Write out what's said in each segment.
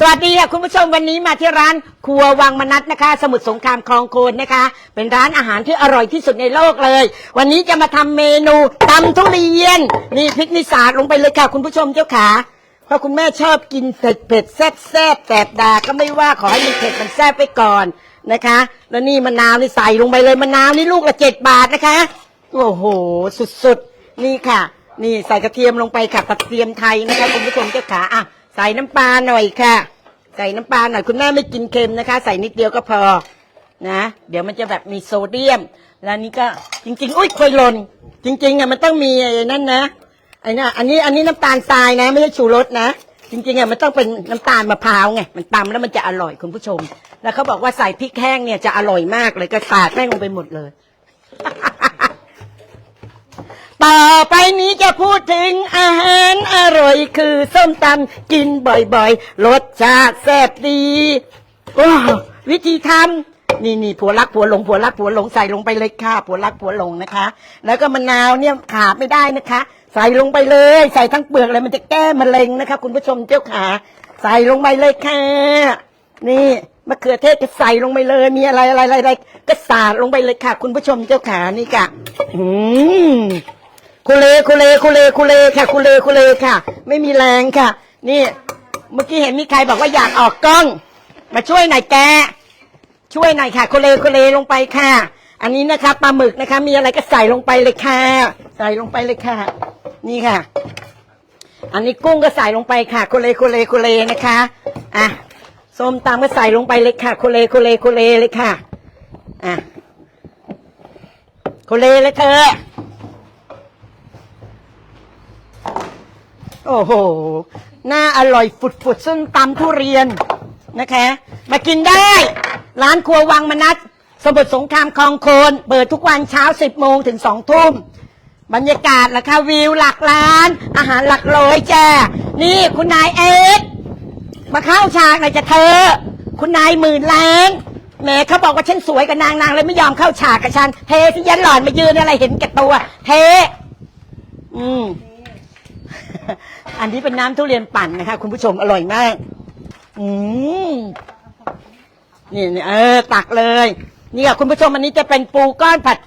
สวัสดีค่ะคุณผู้ชมวันนี้มาที่ร้านครัววังมนัทนะคะ สมุทรสงครามคลองโคนนะคะ เป็นร้านอาหารที่อร่อยที่สุดในโลกเลย วันนี้จะมาทำเมนูตำทุเรียนนี่พริกนิสาดลงไปเลยค่ะคุณผู้ชมเจ้าขาเพราะคุณแม่ชอบกินเผ็ดเผ็ดแซ่บแซ่บแสบดาก็ไม่ว่าขอให้มันเผ็ดมันแซ่บไปก่อนนะคะ แล้วนี่มะนาวนี่ใส่ลงไปเลยมะนาวนี่ลูกละเจ็ดบาทนะคะโอ้โหสุดๆนี่ค่ะ นี่ใส่กระเทียมลงไปค่ะกระเทียมไทยนะคะคุณผู้ชมเจ้าขาอะ ใส่น้ำปลาหน่อยค่ะ ใส่น้ำปลาหน่อยคุณแม่ไม่กินเค็มนะคะ ใส่นิดเดียวก็พอนะ เดี๋ยวมันจะแบบมีโซเดียม แล้วนี่ก็จริง ๆ อุ้ยควยหล่นจริง ๆอะมันต้องมีไอ้นั่นนะไอ้น่ะอันนี้อันนี้น้ำตาลทรายนะ ไม่ใช่ชูรสนะ จริงๆอะมันต้องเป็นน้ำตาลมะพร้าวไงมันตำแล้วมันจะอร่อยคุณผู้ชม แล้วเขาบอกว่าใส่พริกแห้งเนี่ยจะอร่อยมากเลยก็สาดแม่งลงไปหมดเลย ต่อไปนี้จะพูดถึงอาหารอร่อยคือส้มตำกินบ่อยๆ รสชาติแซ่บดีโอ้วิธีทำนี่นี่ผัวรักผัวหลงผัวรักผัวหลงใส่ลงไปเลยค่ะ ผัวรักผัวหลงนะคะ แล้วก็มะนาวเนี่ยขาดไม่ได้นะคะ ใส่ลงไปเลย ใส่ทั้งเปลือกเลยมันจะแก้มะเร็งนะคะ คุณผู้ชมเจ้าขาใส่ลงไปเลยค่ะ นี่มะเขือเทศก็ใส่ลงไปเลย มีอะไรอะไรอะไรก็สาดลงไปเลยค่ะ คุณผู้ชมเจ้าขานี่ค่ะอืม คุเลคุเลคุเลคุเลค่ะคุเลคุเลค่ะ ไม่มีแรงค่ะ นี่ เมื่อกี้เห็นมีใครบอกว่าอยากออกกล้อง มาช่วยหน่อยแก ช่วยหน่อยค่ะคุเลคุเลลงไปค่ะ อันนี้นะคะปลาหมึกนะคะ มีอะไรก็ใส่ลงไปเลยค่ะ ใส่ลงไปเลยค่ะ นี่ค่ะ อันนี้กุ้งก็ใส่ลงไปค่ะคุเลคุเลคุเลนะคะอะส้มตำก็ใส่ลงไปเลยค่ะคุเลคุเลคุเลเลยค่ะอะคุเลเลยเธอ โอ้โห น่าอร่อยฝุดๆซึ่งตำทุเรียนนะคะ มากินได้ ร้านครัววังมนัสสมุทรสงครามคลองโคนเปิดทุกวันเช้า 10 โมงถึง 2 ทุ่ม บรรยากาศล่ะคะวิวหลักล้าน อาหารหลักร้อยจ้านี่คุณนายเอ็กซ์มาเข้าฉากหน่อยจะเธอ คุณนายหมื่นล้านแหมเขาบอกว่าฉันสวยกับนางนางเลยไม่ยอมเข้าฉากกับฉัน เทที่ยันหล่อนมายืนอะไรเห็นแก่ตัว เท อืม อันนี้เป็นน้ำทุเรียนปั่นนะคะ คุณผู้ชมอร่อยมาก อืมนี่นี่เออ ตักเลย นี่ค่ะคุณผู้ชมอันนี้จะเป็นปูก้อนผัด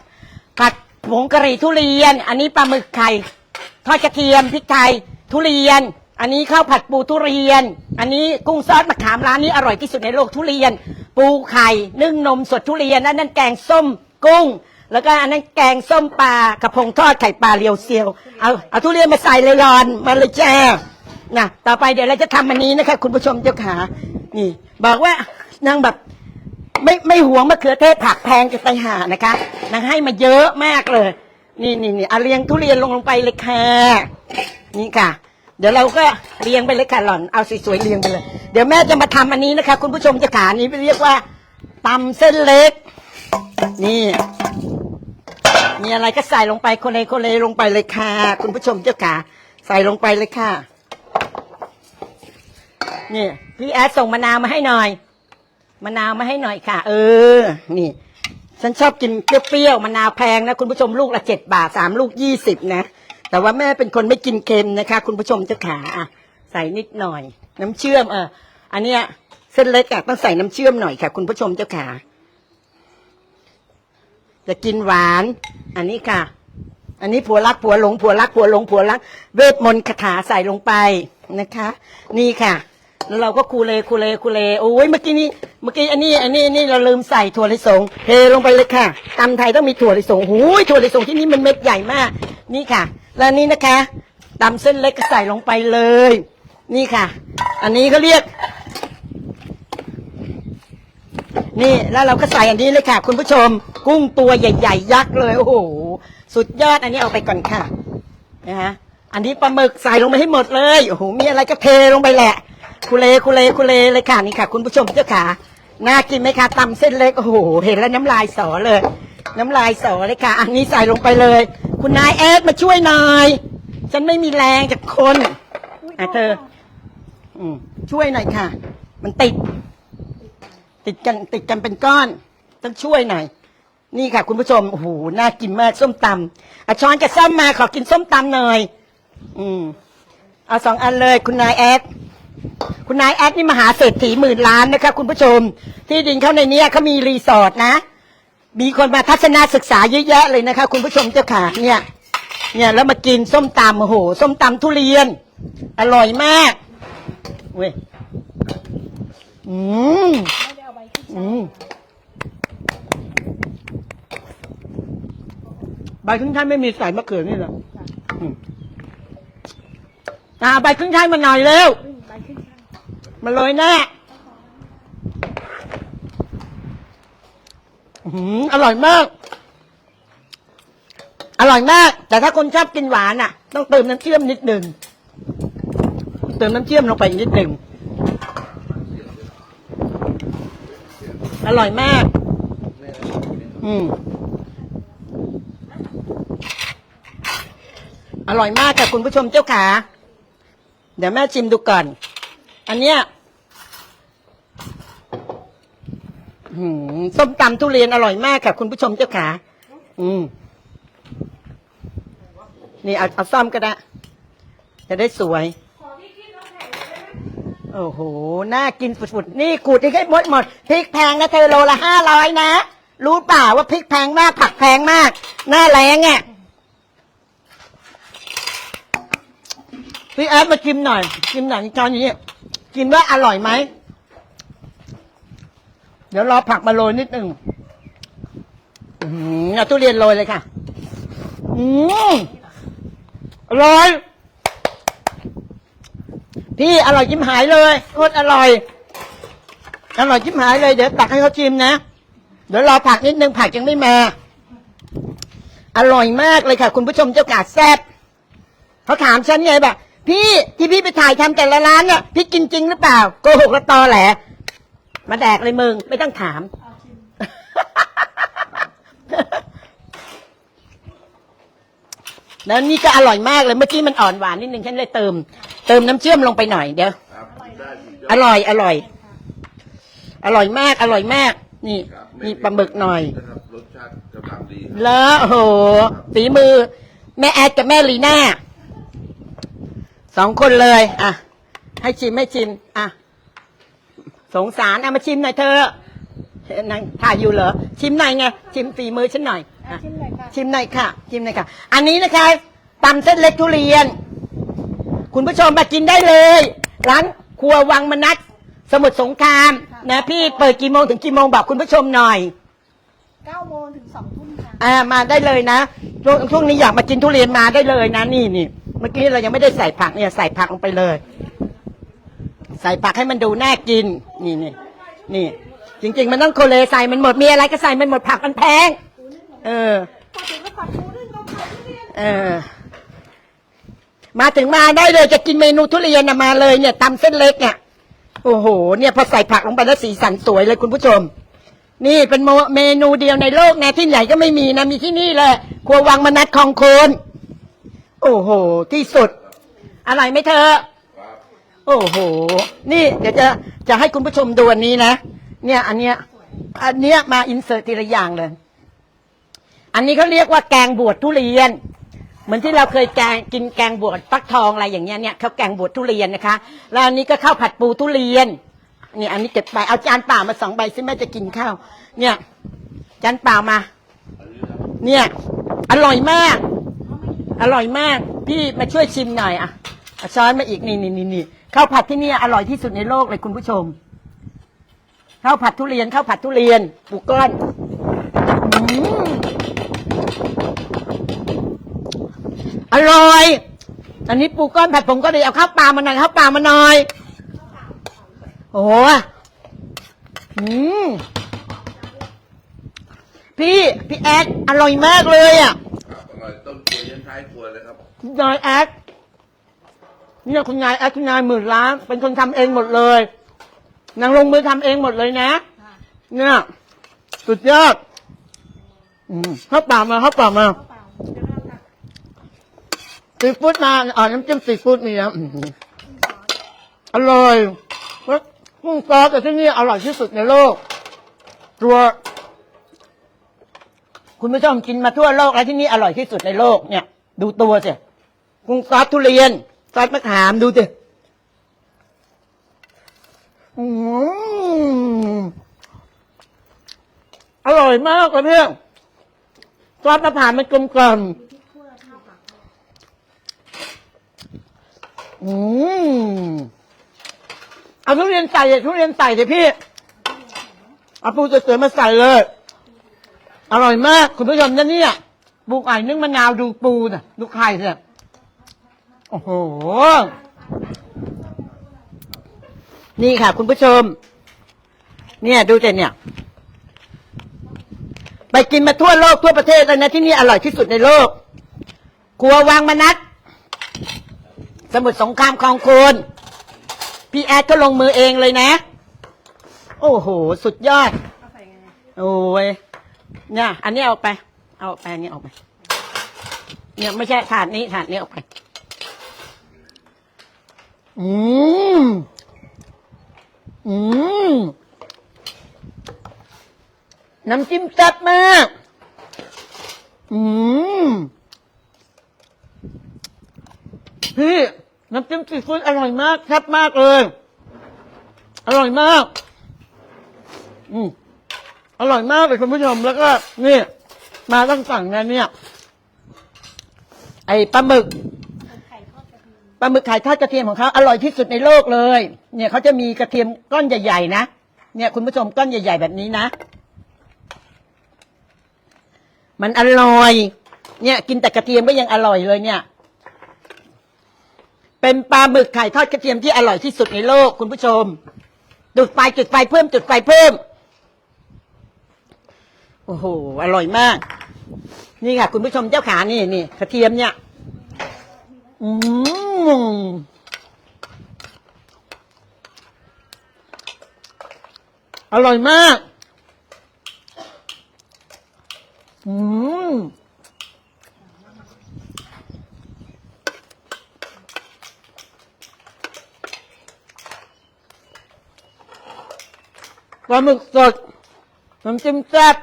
ผัดผงกะหรี่ทุเรียน อันนี้ปลาหมึกไข่ทอดกระเทียมพริกไทยทุเรียน อันนี้ข้าวผัดปูทุเรียน อันนี้กุ้งซอสมะขามร้านนี้อร่อยที่สุดในโลกทุเรียน ปูไข่นึ่งนมสดทุเรียนอันนั้นแกงส้ม กุ้ง แล้วก็อันนั้นแกงส้มปลากระพงทอดไข่ปลาเรียวเซียว เอาเอาทุเรียนมาใส่เลยรอนมาเลยแจ้นะต่อไปเดี๋ยวเราจะทำอันนี้นะคะ คุณผู้ชมเจ้าขานี่ บอกว่านางแบบไม่ไม่หวงมะเขือเทศผักแพงจะไปหานะคะนางให้มาเยอะมากเลย นี่นี่นี่เอาเรียงทุเรียนลงลงไปเลยค่ะนี่ค่ะ เดี๋ยวเราก็เรียงไปเลยค่ะหล่อนเอาสวยๆเรียงไปเลย เดี๋ยวแม่จะมาทำอันนี้นะคะ คุณผู้ชมจะขานนี้เรียกว่าตำเส้นเล็ก นี่ มีอะไรก็ใส่ลงไปโคเลโคนเลลงไปเลยค่ะ คุณผู้ชมเจ้าขาใส่ลงไปเลยค่ะ นี่พี่แอดส่งมะนาวมาให้หน่อยมะนาวมาให้หน่อยค่ะ เออ นี่ ฉันชอบกินเปรี้ยวๆมะนาวแพงนะคุณผู้ชมลูกละเจ็ดบาทสามลูกยี่สิบนะ แต่ว่าแม่เป็นคนไม่กินเค็มนะคะ คุณผู้ชมเจ้าขาอะใส่นิดหน่อย น้ำเชื่อมเอออันเนี้ยเส้นเล็กอะต้องใส่น้ำเชื่อมหน่อยค่ะ คุณผู้ชมเจ้าขา จะกินหวาน อันนี้ค่ะ อันนี้ผัวรักผัวหลงผัวรักผัวหลงผัวรัก เวทมนต์คาถาใส่ลงไปนะคะ นี่ค่ะ แล้วเราก็คูเลคูเลคูเลโอ้ยเมื่อกี้นี้เมื่อกี้อันนี้ อันนี้นนี้เราลืมใส่ถั่วลิสงเทลงไปเลยค่ะตำไทยต้องมีถั่วลิสงหูยถั่วลิสงที่นี่มันเม็ดใหญ่มาก นี่ค่ะ แล้วนี่นะคะตำเส้นเล็กก็ใส่ลงไปเลย นี่ค่ะ อันนี้เขาเรียก นี่แล้วเราก็ใส่อันนี้เลยค่ะ คุณผู้ชม กุ้งตัวใหญ่ ๆ ยักษ์เลยโอ้โหสุดยอดอันนี้เอาไปก่อนค่ะนะฮะอันนี้ปลาหมึกใส่ลงไปให้หมดเลยโอ้โหมีอะไรก็เทลงไปแหละ คุเลคุเลคุเลเลยค่ะนี่ค่ะ คุณผู้ชมเจ้าขาน่ากินไหมคะตำเส้นเล็กโอ้โหเห็นแล้วน้ำลายสอเลย น้ำลายสอเลยค่ะ อันนี้ใส่ลงไปเลย คุณนายแอดมาช่วยหน่อยฉันไม่มีแรงจากคนอะเธอ อืมช่วยหน่อยค่ะ มันติด ติดกันติดกันเป็นก้อน ต้องช่วยหน่อย นี่ค่ะ คุณผู้ชมโอ้โหน่ากินมากส้มตำเอาช้อนกับส้มมาขอกินส้มตำหน่อย อืมเอาสองอันเลย คุณนายแอดคุณนายแอดนี่มหาเศรษฐีหมื่นล้านนะคะ คุณผู้ชม ที่ดินเขาในเนี้ยเขามีรีสอร์ทนะ มีคนมาทัศนศึกษาเยอะแยะเลยนะคะ คุณผู้ชมเจ้าค่ะเนี่ย เนี่ยแล้วมากินส้มตำโอ้โหส้มตำทุเรียน อร่อยมากเว้ยอืม อาใบขึ้นอืมใบขึ้นช่ายไม่มีใส่มะเขือนี่เหรออืมอ่าใบขึ้นช่ายมาหน่อยเร็ว อืมใบขึ้นช่างมาเลยแน่อื้อหืออร่อยมาก อร่อยมาก แต่ถ้าคนชอบกินหวานอะ ต้องเติมน้ำเชื่อมนิดหนึ่ง เติมน้ำเชื่อมลงไปอีกนิดหนึ่ง อร่อยมาก อืม อร่อยมากค่ะคุณผู้ชมเจ้าขา เดี๋ยวแม่ชิมดูก่อน อันเนี้ยหืมส้มตำทุเรียนอร่อยมากค่ะ คุณผู้ชมเจ้าขา อืม นี่เอาเอาซ่อมก็ได้ จะได้สวย โอ้โห น่ากินฝุดๆ นี่ขูดที่ให้หมดหมด พริกแพงนะเธอโลละห้าร้อยนะ รู้เปล่าว่าพริกแพงมาก ผักแพงมาก หน้าแรงอะ พี่แอดมาชิมหน่อย ชิมหน่อยจอนอย่างนี้กินว่าอร่อยไหม เดี๋ยวรอผักมาโรยนิดหนึ่งอืมเอาทุเรียนโรยเลยค่ะ อืมอร่อย พี่อร่อยจิ้มหายเลยโคตรอร่อย อร่อยจิ้มหายเลยเดี๋ยวตักให้เขาชิมนะเดี๋ยวรอผักนิดนึงผักยังไม่มา อร่อยมากเลยค่ะ คุณผู้ชมเจ้ากาดแซ่บเขาถามฉันไงแบบพี่ที่พี่ไปถ่ายทำแต่ละร้านเนี่ยพี่กินจริงหรือเปล่าโกหกละตอแหลมาแดกเลยมึงไม่ต้องถามแล้วนี่ก็อร่อยมากเลยเมื่อกี้มันอ่อนหวานนิดนึงฉันเลยเติม เติมน้ำเชื่อมลงไปหน่อยเดี๋ยว ครับได้สุดยออดร่อย อร่อย อร่อยมาก อร่อยมาก นี่ครับนี่ปลาหมึกหน่อย นะครับรสชาติกำลังดีแล้วโอ้โหฝีมือ แม่แอดกับแม่ลีน่าสองคนเลย อะ ให้ชิมให้ชิม อะ สงสารเอามาชิมหน่อยเธอะนางถ่ายอยู่เหรอ ชิมหน่อยไง ชิมฝีมือฉันหน่อยอะอะชิมหน่อยค่ะชิมหน่อยค่ะ ชิมหน่อยค่ะ อันนี้นะคะตำเส้นเล็กทุเรียน คุณผู้ชมมากินได้เลยร้านครัววังมนัสสมุทรสงครามนะพี่เปิดกี่โมงถึงกี่โมงบอกคุณผู้ชมหน่อยเก้าโมงถึงสองทุ่มค่ะ อ่ามาได้เลยนะช่วงช่วงนี้อยากมากินทุเรียนมาได้เลยนะนี่นี่เมื่อกี้เรายังไม่ได้ใส่ผักเนี่ยใส่ผักลงไปเลย ใส่ผักให้มันดูน่ากิน นี่นี่นี่ จริง ๆ มันต้องโคเลใส่มันหมดมีอะไรก็ใส่มันหมดผักมันแพง เออพอถึงก็ปัดปูนึ่งก็ขายทุเรียนเออ มาถึงมาได้เลยจะกินเมนูทุเรียนนะมาเลยเนี่ยตำเส้นเล็กเนี่ยโอ้โห เนี่ยพอใส่ผักลงไปแล้วสีสันสวยเลยคุณผู้ชม นี่เป็นเมนูเดียวในโลกนะที่ไหนก็ไม่มีนะมีที่นี่แหละครัววังมนัดคลองโคนโอ้โห ที่สุด อะไรไหมเธอโอ้โห นี่เดี๋ยวจะจะให้คุณผู้ชมดูอันนี้นะ เนี่ยอันเนี้ยอันเนี้ยมาอินเสิร์ตทีละอย่างเลย อันนี้เขาเรียกว่าแกงบวชทุเรียน เหมือนที่เราเคยแกงกินแกงบวชฟักทองอะไรอย่างเงี้ยเนี่ยเขาแกงบวชทุเรียนนะคะแล้วอันนี้ก็ข้าวผัดปูทุเรียนเนี่ยอันนี้เก็บไปเอาจานเปล่ามาสองใบซิแม่จะกินข้าวเนี่ยจานเปล่ามา เนี่ย อร่อยมาก อร่อยมาก พี่มาช่วยชิมหน่อยอะเอาช้อนมาอีกนี่นี่นี่นี่ข้าวผัดที่นี่อร่อยที่สุดในโลกเลยคุณผู้ชมข้าวผัดทุเรียนข้าวผัดทุเรียนปูก้อนอืม อร่อยอันนี้ปูก้อนผัดผงก็ดีเอาข้าวปลามาหน่อยข้าวปลามาหน่อย โอ้โหอืมพี่พี่แอดอร่อยมากเลยอะครับอร่อยต้นครัวยันท้ายครัวเลยครับ คุณนายแอดเนี่ยคุณนายแอดคุณนายหมื่นล้าน เป็นคนทำเองหมดเลยนางลงมือทำเองหมดเลยนะ ค่ะ เนี่ย สุดยอดอืมข้าวเปล่ามาข้าวเปล่ามา ข้าวเปล่าจะเอาค่ะ ซีฟู้ดมาอ่าน้ำจิ้มซีฟู้ดมีนะอื้อหืออร่อยแล้วกุ้งซอสแต่ที่นี่อร่อยที่สุดในโลก ตัว คุณผู้ชมกินมาทั่วโลกแล้วที่นี่อร่อยที่สุดในโลกเนี่ย ดูตัวสิกุ้งซอสทุเรียนซอสมะขามดูสิอืมอร่อยมากเลยพี่ซอสมะพร้าวมันกลมกล่อม อืมเอาทุเรียนใส่เลยทุเรียนใส่เลยพี่ เอาปูสวยๆมาใส่เลย อร่อยมาก คุณผู้ชมนะเนี่ยปูไข่นึ่งมะนาวดูปูน่ะดูไข่เนี่ยโอ้โห นี่ค่ะ คุณผู้ชม เนี่ยดูแต่เนี่ย ไปกินมาทั่วโลกทั่วประเทศเลยนะที่นี่อร่อยที่สุดในโลก ครัววังมนัด สมุทรสงครามคลองโคนพี่แอดก็ลงมือเองเลยนะ โอ้โห สุดยอด โอ้ย เนี่ย อันนี้เอาไป เอาแปนี้ออกไป เนี่ยไม่ใช่ถาดนี้ถาดนี้ออกไป อืม อืม น้ำจิ้มแซ่บมาก อืมพี่น้ำจิ้มซีฟู้ดอร่อยมากแซ่บมากเลย อร่อยมาก อืมอร่อยมากเลยคุณผู้ชมแล้วก็นี่มาต้องสั่งนะเนี่ย ไอ้ปลาหมึกเป็นไข่ทอดกระเทียมปลาหมึกไข่ทอดกระเทียมของเขาอร่อยที่สุดในโลกเลย เนี่ยเขาจะมีกระเทียมก้อนใหญ่ ๆ นะเนี่ยคุณผู้ชมก้อนใหญ่ ๆ แบบนี้นะ มันอร่อย เนี่ย กินแต่กระเทียมก็ยังอร่อยเลยเนี่ย เป็นปลาหมึกไข่ทอดกระเทียมที่อร่อยที่สุดในโลกคุณผู้ชม จุดไฟจุดไฟเพิ่มจุดไฟเพิ่ม โอ้โห อร่อยมาก นี่ค่ะ คุณผู้ชมเจ้าขานี่นี่กระเทียมเนี่ยอืมอร่อยมาก อืม ปลาหมึกสดน้ำจิ้มแซ่บ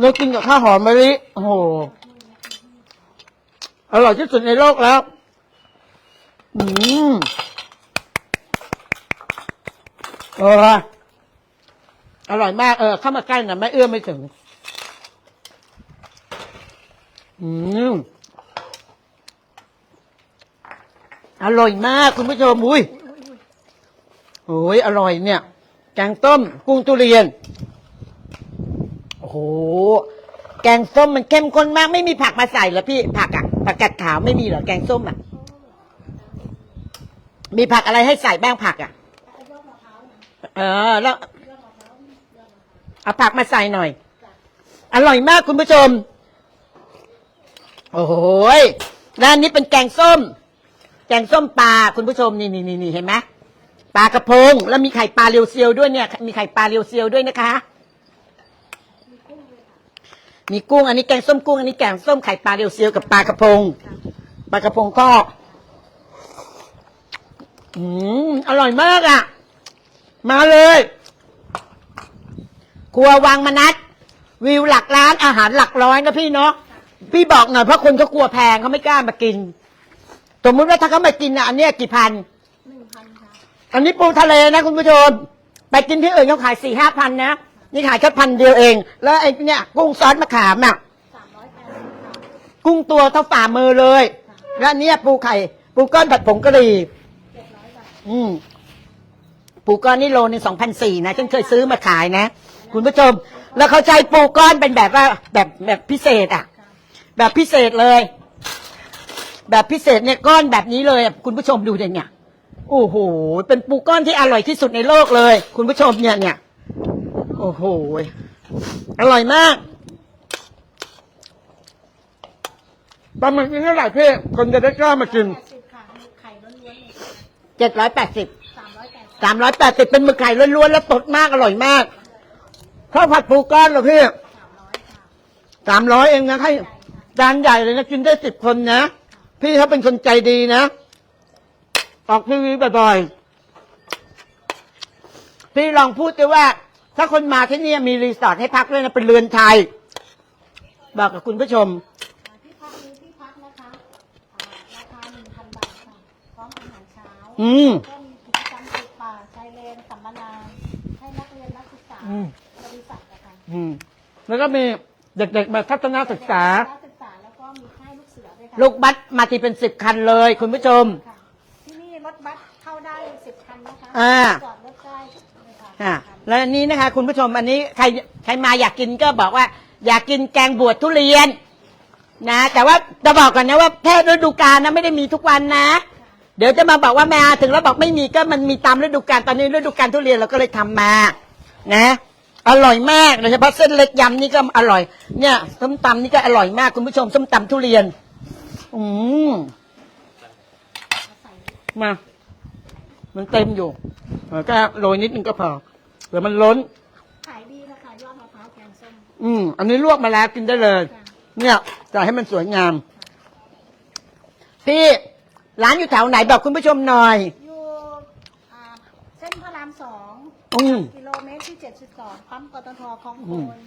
เรากินกับข้าวหอมมะลิโอ้โหอร่อยที่สุดในโลกแล้ว อืมเอออร่อยมาก เออ เข้ามาใกล้นะไม่เอื้อมไม่ถึง อืมอร่อยมาก คุณผู้ชมอุ้ยโอ้ยอร่อยเนี่ย แกงต้ม กุ้งทุเรียน โอ้โห แกงส้มมันเข้มข้นมาก ไม่มีผักมาใส่เหรอพี่ ผักอะผักกาดขาวไม่มีเหรอแกงส้มอะมีผักอะไรให้ใส่บ้างผักอะเออ แล้วเอาผักมาใส่หน่อย อร่อยมากคุณผู้ชม โอ้โหยร้านนี้เป็นแกงส้ม แกงส้มปลาคุณผู้ชมนี่นี่นี่เห็นไหม ปลากระพง แล้วมีไข่ปลาเรียวเซียวด้วยเนี่ย มีไข่ปลาเรียวเซียวด้วยนะคะ มีกุ้งอันนี้แกงส้มกุ้งอันนี้แกงส้มไข่ปลาเรียวเซียวกับปลากระพงปลากระพงก็ อืมอร่อยมากอะ มาเลย ครัววังมนัดวิวหลักล้านอาหารหลักร้อยนะพี่เนาะพี่บอกหน่อยเพราะคนเขากลัวแพงเขาไม่กล้ามากิน สมมติว่าถ้าเขามากินอะอันเนี้ยกี่พัน อันนี้ปูทะเลนะคุณผู้ชม ไปกินที่อื่นเขาขายสี่ห้าพันนะ นี่ขายแค่พันเดียวเอง แล้วไอ้เนี่ยกุ้งซอสมะขามอะกุ้งตัวเท่าฝ่ามือเลย และอันเนี่ยปูไข่ ปูก้อนผัดผงกะหรี่อืมปูก้อนนี่โลนึงสองพันสี่นะ ฉันเคยซื้อมาขายนะ คุณผู้ชม แล้วเขาใช้ปูก้อนเป็นแบบว่าแบบแบบพิเศษอะ แบบพิเศษเลย แบบพิเศษเนี่ยก้อนแบบนี้เลยคุณผู้ชมดูเดี๋ยวเนี่ย โอ้โห เป็นปูก้อนที่อร่อยที่สุดในโลกเลย คุณผู้ชมเนี่ยเนี่ย โอ้โห อร่อยมากปลาหมึกนี่เท่าไหร่พี่คนจะได้กล้ามากินแปดสิบค่ะมีไข่ล้วนๆเลยเจ็ดร้อยแปดสิบสามร้อยแปดสิบสามร้อยแปดสิบเป็นหมึกไข่ล้วนๆแล้วสดมากอร่อยมากข้าวผัดปูก้อนเหรอพี่สามร้อยค่ะสามร้อยเองนะให้จานใหญ่เลยนะกินได้สิบคนนะ พี่เขาเป็นคนใจดีนะ ออกทีวีบ่อยๆ พี่ลองพูดดิว่า ถ้าคนมาที่นี่มีรีสอร์ทให้พักด้วยนะ เป็นเรือนไทย บอกกับคุณผู้ชม อ่าที่พักมีที่พักนะคะอ่าราคาหนึ่งพันบาทค่ะ พร้อมอาหารเช้าอืม ก็มีกิจกรรมปลูกป่าชายเลนมานานให้นักเรียนนักศึกษาอืม บริษัทนะคะอืม แล้วก็มีเด็กๆมาทัศนศึกษา นักศึกษาแล้วก็มีค่ายลูกเสือด้วยค่ะ ลูกบัสมาทีเป็นสิบคันเลย คุณผู้ชม ค่ะที่นี่รถบัสเข้าได้สิบคันนะคะ อ่าจอดรถได้ค่ะและอันนี้นะคะ คุณผู้ชมอันนี้ใครใครมาอยากกินก็บอกว่า อยากกินแกงบวชทุเรียน นะ แต่ว่าจะบอกก่อนนะว่าแค่ฤดูกาลนะไม่ได้มีทุกวันนะ เดี๋ยวจะมาบอกว่าแม่ถึงแล้วบอกไม่มีก็มันมีตามฤดูกาลตอนนี้ฤดูกาลทุเรียนเราก็เลยทำมา นะ อร่อยมากโดยเฉพาะเส้นเล็กยำนี่ก็อร่อย เนี่ยส้มตำนี่ก็อร่อยมากคุณผู้ชมส้มตำทุเรียน อืมมา มันเต็มอยู่เออก็โรยนิดนึงก็พอเดี๋ยวมันล้น ขายดีนะคะยอดมะพร้าวแกงส้มอืม อันนี้ลวกมาแล้วกินได้เลย ค่ะเนี่ยจะให้มันสวยงาม พี่ร้านอยู่แถวไหนบอกคุณผู้ชมหน่อย อยู่อ่าเส้นพระรามสองอืม กิโลเมตรที่เจ็ดสิบสองปั๊มปตทคลองโคน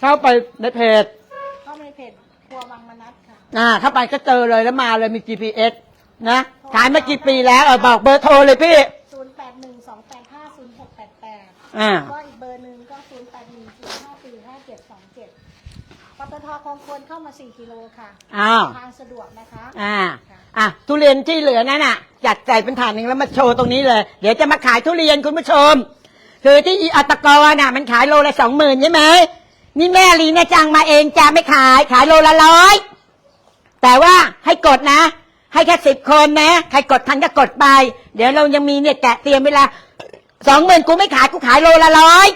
เข้าไปในเพจเข้าในเพจครัววังมนัสค่ะ อ่าเข้าไปก็เจอเลยแล้วมาเลยมี GPS นะขายมากี่ปีแล้วเออบอกเบอร์โทรเลยพี่ ศูนย์แปดหนึ่งสองแปดห้าศูนย์หกแปดแปดอ่า ก็อีกเบอร์หนึ่งก็ศูนย์แปดหนึ่งศูนย์ห้าสี่ห้าเจ็ดสองเจ็ดปตทคลองโคนเข้ามาสี่กิโลค่ะ อ้าว ทางสะดวกนะคะ อ่า อะ ทุเรียนที่เหลือนั่นน่ะ จัดใส่เป็นถาดหนึ่งแล้วมาโชว์ตรงนี้เลย เดี๋ยวจะมาขายทุเรียนคุณผู้ชม คือที่อีอัตกรน่ะ มันขายโลละสองหมื่นใช่ไหม นี่แม่ลีนะจังมาเองจะไม่ขาย ขายโลละร้อย แต่ว่าให้กดนะให้ แค่สิบคนนะ ใครกดทันก็กดไป เดี๋ยวเรายังมีเนี่ยแกะเตรียมเวลาสองหมื่นกูไม่ขายกูขายโลละร้อย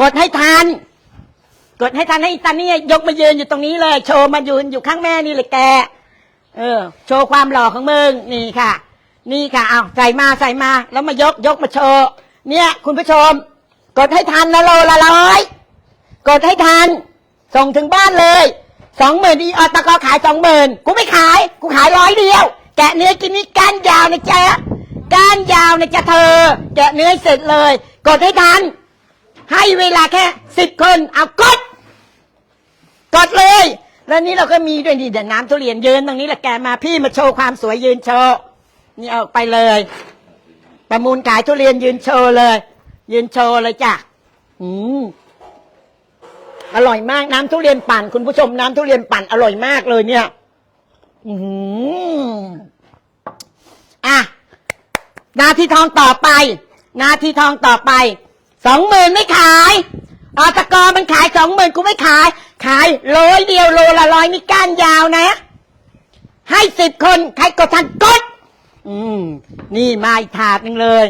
กดให้ทัน กดให้ทันให้ตาเนี่ยยกมายืนอยู่ตรงนี้เลย โชว์มายืนอยู่ข้างแม่นี่เลยแกเออ โชว์ความหล่อของมึงนี่ค่ะ นี่ค่ะเอาใส่มาใส่มา แล้วมายกยกมาโชว์เนี่ย คุณผู้ชม กดให้ทันนะโลละร้อยกดให้ทัน ส่งถึงบ้านเลย สองหมื่นอีอตกขายสองหมื่นกูไม่ขาย กูขายร้อยเดียว แกะเนื้อกินนี่ก้านยาวนะจ๊ะก้านยาวนะจ๊ะเธอ แกะเนื้อเสร็จเลย กดให้ทัน ให้เวลาแค่สิบคน เอากด กดเลย แล้วนี่เราก็มีด้วยนี่เดี๋ยวน้ำทุเรียนยืนตรงนี้แหละแกมาพี่มาโชว์ความสวยยืนโชว์ นี่เอาไปเลย ประมูลขายทุเรียนยืนโชว์เลย ยืนโชว์เลยจ้ะอืม อร่อยมากน้ำทุเรียนปั่น คุณผู้ชมน้ำทุเรียนปั่นอร่อยมากเลยเนี่ย อืออะนาทีทองต่อไป นาทีทองต่อไปสองหมื่นไม่ขายอตกมันขายสองหมื่นกูไม่ขาย ขายร้อยเดียวโลละร้อยนี่ก้านยาวนะ ให้สิบคนใครกดทันกด อืม นี่มาอีกถาดหนึ่งเลย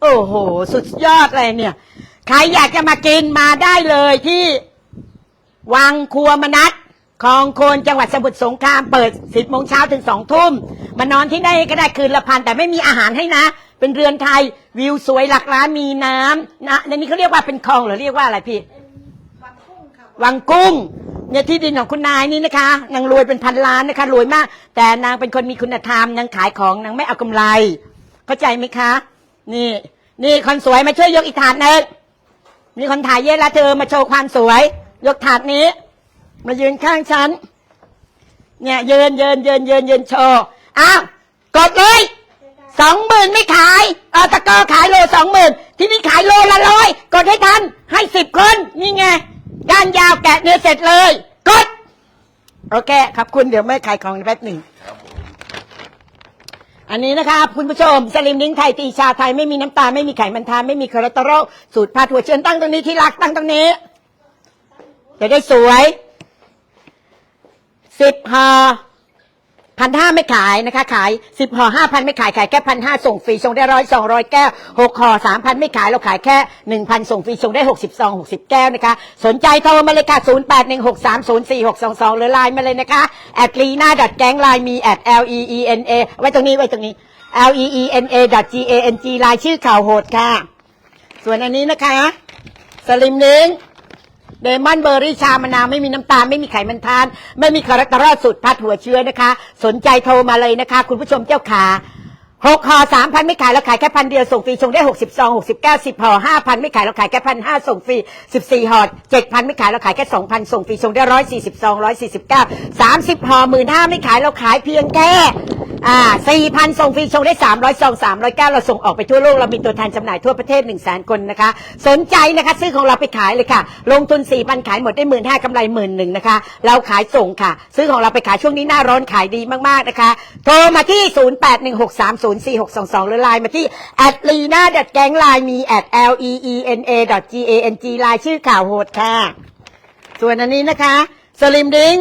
โอ้โห สุดยอดเลยเนี่ย ใครอยากจะมากินมาได้เลยที่ วังครัวมนัสคลองโคนจังหวัดสมุทรสงครามเปิด 10โมงเช้าถึง2ทุ่มมานอนที่นี่ก็ได้คืนละพันแต่ไม่มีอาหารให้นะ เป็นเรือนไทยวิวสวยหลักล้านมีน้ำนะในนี้เขาเรียกว่าเป็นคลองหรือเรียกว่าอะไรพี่วังกุ้งค่ะวังกุ้งเนี่ยที่ดินของคุณนายนี่นะคะนางรวยเป็นพันล้านนะคะรวยมาก แต่นางเป็นคนมีคุณธรรมนางขายของนางไม่เอากำไร เข้าใจไหมคะ นี่ นี่คนสวยมาช่วยยกอีกถาดหนึงมีคนถ่ายเยอะแล้วเธอมาโชว์ความสวย ยกถาดนี้ มายืนข้างฉัน เนี่ยยืนยืนยืนยืนยืนโชว์อ้าวกดเลยสองหมื่นไม่ขายเอาตะกอขายโลสองหมื่นที่นี่ขายโลละร้อยกดให้ทันให้สิบคนนี่ไงก้านยาวแกะเนื้อเสร็จเลย กด โอเคขอบคุณเดี๋ยวไม่ขายของแป๊บหนึ่งอันนี้นะคะคุณผู้ชมสลิมลิ้งไทยตีชาไทยไม่มีน้ำตาลไม่มีไขมันทานไม่มีคอเลสเตอรอลสูตรพาถั่วเชิญตั้งตรงนี้ที่รักตั้งตรงนี้ จะได้สวยสิบห่อพันห้าไม่ขายนะคะ ขายสิบห่อห้าพันไม่ขายขายแค่พันห้าส่งฟรีส่งได้ร้อยสองร้อยแก้วหกห่อสามพันไม่ขายเราขายแค่หนึ่งพันส่งฟรีส่งได้หกสิบซองหกสิบแก้วนะคะ สนใจโทรมาเลยค่ะศูนย์แปดหนึ่งหกสามศูนย์สี่หกสองสองหรือไลน์มาเลยนะคะแอดลีน่าดัดแก๊งไลน์มีแอด L E E N A ไว้ตรงนี้ไว้ตรงนี้ L E E N A G A N G ไลน์ชื่อข่าวโหดค่ะ ส่วนอันนี้นะคะ สลิมลิง เดมอนเบอร์รี่ชามะนาวไม่มีน้ำตาลไม่มีไขมันทาน ไม่มีคอเลสเตอรอลสูตรพัดหัวเชื้อนะคะ สนใจโทรมาเลยนะคะ คุณผู้ชมเจ้าขา หกห่อสามพันไม่ขายเราขายแค่พันเดียวส่งฟรีชงได้หกสิบซองหกสิบเก้าสิบห่อห้าพันไม่ขายเราขายแค่พันห้าส่งฟรีสิบสี่ห่อเจ็ดพันไม่ขายเราขายแค่สองพันส่งฟรีชงได้ร้อยสี่สิบซองร้อยสี่สิบเก้าสามสิบห่อหมื่นห้าไม่ขายเราขายเพียงแค่อ่าสี่พันส่งฟรีชงได้สามร้อยซองสามร้อยเก้าเราส่งออกไปทั่วโลกเรามีตัวแทนจำหน่ายทั่วประเทศหนึ่งแสนคนนะคะ สนใจนะคะซื้อของเราไปขายเลยค่ะ ลงทุนสี่พันขายหมดได้หมื่นห้ากำไรหมื่นหนึ่งนะคะเราขายส่งค่ะ ซื้อของเราไปขายช่วงนี้หน้าร้อนขายดีมากๆนะคะโทรมาที่0816304622หรือไลน์มาที่ at lena แกงไลน์มี at l e e n a g a n g ไลน์ชื่อข่าวโหดค่ะ ส่วนอันนี้นะคะ สลิมดิง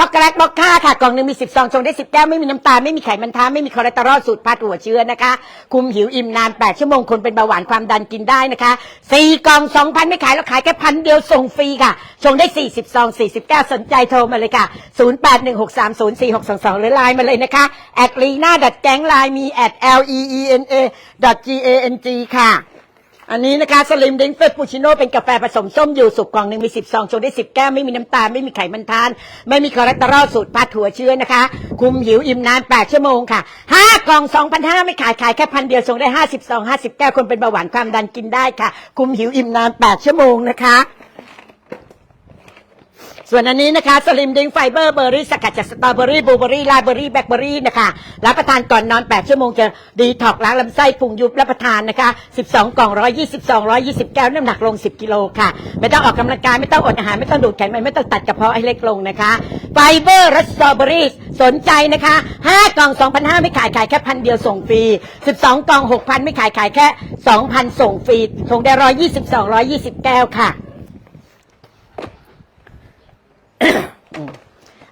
ช็อกโกแลตบล็อกค่าค่ะ กล่องหนึ่งมี10ซองชงได้ 10 แก้ว ไม่มีน้ำตาล ไม่มีไขมันท้าไม่มีคอเลสเตอรอลสูตรพัดหัวเชื้อนะคะ คุมหิวอิ่มนาน 8 ชั่วโมงคนเป็นเบาหวานความดันกินได้นะคะ4กล่อง 2,000 ไม่ขายเราขายแค่พันเดียวส่งฟรีค่ะ ชงได้40ซอง40 แก้วสนใจโทรมาเลยค่ะ 0816304622 หรือไลน์มาเลยนะคะแอดลีน่าดัดแก๊งไลน์มีแอด l e e n a g a n g ค่ะ อันนี้นะคะสลิมดิงเฟปปูชิโน่เป็นกาแฟผสมส้มอยู่สุกกล่องหนึ่งมีสิบซองชงได้สิบแก้ว ไม่มีน้ำตาล ไม่มีไขมันทาน ไม่มีคอเลสเตอรอลสูตรพัดถั่วเชื้อนะคะ คุมหิวอิ่มนานแปดชั่วโมงค่ะห้ากล่องสองพันห้าไม่ขาย ขายแค่พันเดียวชงได้ห้าสิบซองห้าสิบแก้ว คนเป็นเบาหวานความดันกินได้ค่ะ คุมหิวอิ่มนานแปดชั่วโมงนะคะ ส่วนอันนี้นะคะสลิมดิงไฟเบอร์เบอร์รี่สกัดจากสตรอเบอรี่บลูเบอรี่ไลเบอรี่แบล็คเบอรี่นะคะรับประทานก่อนนอน 8 ชั่วโมงจะดีท็อกล้างลำไส้พุงยุบรับประทานนะคะ 12 กล่อง 122 120 แก้วน้ำหนักลง 10 กิโลค่ะ ไม่ต้องออกกำลังกายไม่ต้องอดอาหารไม่ต้องดูดไขมันไม่ต้องตัดกระเพาะให้เล็กลงนะคะไฟเบอร์และสตรอเบอรี่สนใจนะคะ 5 กล่อง 2,500 ไม่ขายขายแค่พันเดียวส่งฟรี 12 กล่อง 6,000 ไม่ขายขายแค่ 2,000 ส่งฟรีส่งได้ 122 120 แก้วค่ะ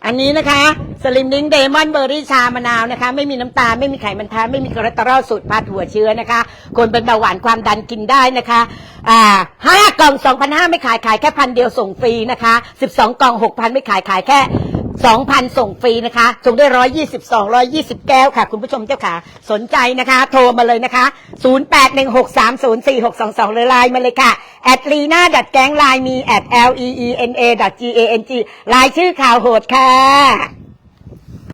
อันนี้นะคะสลิมลิงเดมอนเบอร์รี่ชามะนาวนะคะ ไม่มีน้ำตาลไม่มีไขมันทาไม่มีคอเลสเตอรอลสูตรพัดหัวเชื้อนะคะ คนเป็นเบาหวานความดันกินได้นะคะอ่าห้ากล่องสองพันห้าไม่ขายขายแค่พันเดียวส่งฟรีนะคะสิบสองกล่องหกพันไม่ขายขายแค่ สองพันส่งฟรีนะคะ ส่งได้ร้อยยี่สิบสองร้อยยี่สิบแก้วค่ะ คุณผู้ชมเจ้าค่ะ สนใจนะคะ โทรมาเลยนะคะศูนย์แปดหนึ่งหกสามศูนย์สี่หกสองสองเลยไลน์มาเลยค่ะ แอดลีน่าดัดแก๊งไลน์มีแอด l e e n a g a n g ไลน์ชื่อข่าวโหดค่ะ